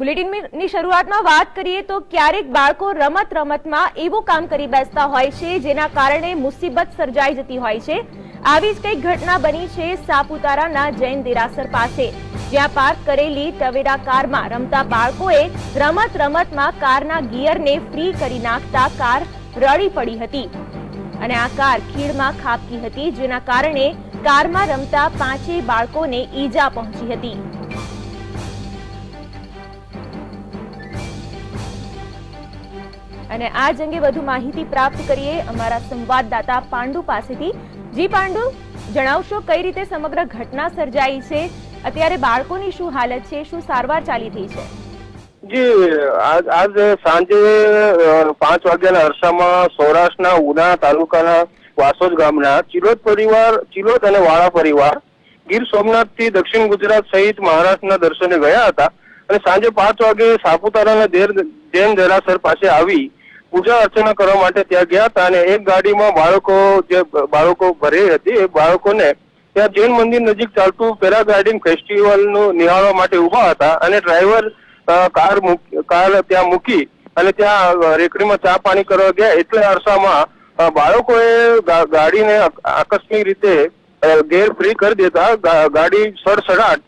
બુલેટિનની શરૂઆતમાં વાત કરીએ તો ક્યારેક બાળકો રમત રમતમાં એવું કામ કરી બેસતા હોય છે, જેના કારણે મુસીબત સર્જાઈ જતી હોય છે. આવી જ કંઈક ઘટના બની છે સાપુતારાના જૈન દેરાસર પાસે. જ્યાં પાર્ક કરેલી ટવેરા કારમાં રમતા બાળકોએ રમત રમતમાં કારના ગિયરને ફ્રી કરી નાખતા કાર રડી પડી હતી. અને આ કાર ખીણમાં ખાબકી હતી, જેના કારણે કારમાં રમતા પાંચેય બાળકોને ઈજા પહોંચી હતી. અને આ જ અંગે વધુ માહિતી પ્રાપ્ત કરીએ અમારા સંવાદદાતા પાંડુ પાસેથી. જી પાંડુ, જણાવશો કઈ રીતે સમગ્ર ઘટના સર્જાઈ છે? અત્યારે બાળકોની શું હાલત છે? શું સારવાર ચાલી રહી છે? જી, આજ સાંજે પાંચ વાગ્યાના અરસામાં સૌરાષ્ટ્રના ઉના તાલુકાના વાસોદ ગામના ચિલોદ પરિવાર, ચિલોદ અને વાળા પરિવાર ગીર સોમનાથથી દક્ષિણ ગુજરાત સહિત મહારાષ્ટ્રના દર્શને ગયા હતા અને સાંજે પાંચ વાગે સાપુતારાના દેર જૈન દેરાસર પાસે આવી પૂજા અર્ચના કરવા માટે ત્યાં ગયા હતા અને એક ગાડીમાં બાળકો જે બાળકો ભરી હતી, એ બાળકોને ત્યાં જૈન મંદિર નજીક ચાલતું પેરાગ્લાઇડિંગ ફેસ્ટિવલનું નિહાળવા માટે ઊભા હતા અને ડ્રાઈવર કાર કાર ત્યાં મૂકી અને ત્યાં રેકડીમાં ચા પાણી કરવા ગયા. એટલે અરસામાં બાળકોએ ગાડીને આકસ્મિક રીતે ગેર ફ્રી કરી દેતા ગાડી સડસડાટ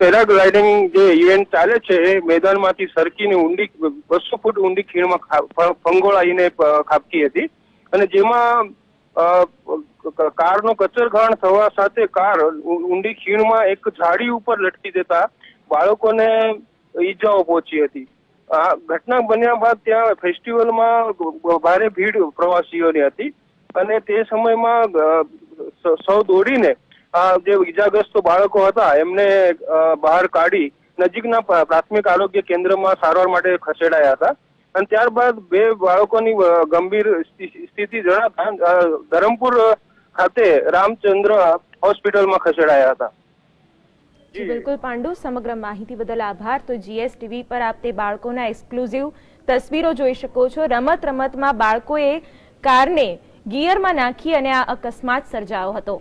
પેરાગ્લાઇડિંગ જે ઇવેન્ટ ચાલે છે એ મેદાનમાંથી સરકીને ઊંડી બસો ફૂટ ઊંડી ખીણમાં ફંગોળાઈને અ, ખાબકી હતી. અને જેમાં કારનો કચરઘાણ થવા સાથે કાર ઊંડી ખીણમાં એક ઝાડી ઉપર લટકી દેતા બાળકોને ઈજાઓ પહોંચી હતી. આ ઘટના બન્યા બાદ ત્યાં ફેસ્ટિવલમાં ભારે ભીડ પ્રવાસીઓની હતી. અને તે સમયમાં સૌ દોડીને જે ઈજાગ્રસ્ત બાળકો હતા, એમને બહાર કાઢી નજીકના પ્રાથમિક આરોગ્ય કેન્દ્રમાં સારવાર માટે ખસેડાયા હતા. અને ત્યારબાદ બે બાળકોની ગંભીર સ્થિતિ જણાતા ધરમપુર ખાતે રામચંદ્ર હોસ્પિટલમાં ખસેડાયા હતા. જી, બિલકુલ પાંડુ, સમગ્ર માહિતી બદલ આભાર. તો જીએસ ટીવી પર આપ તે બાળકોના એક્સક્લુઝિવ તસવીરો જોઈ શકો છો. રમત રમતમાં બાળકોએ કારને ગિયરમાં નાખી અને આ અકસ્માત સર્જાયો હતો.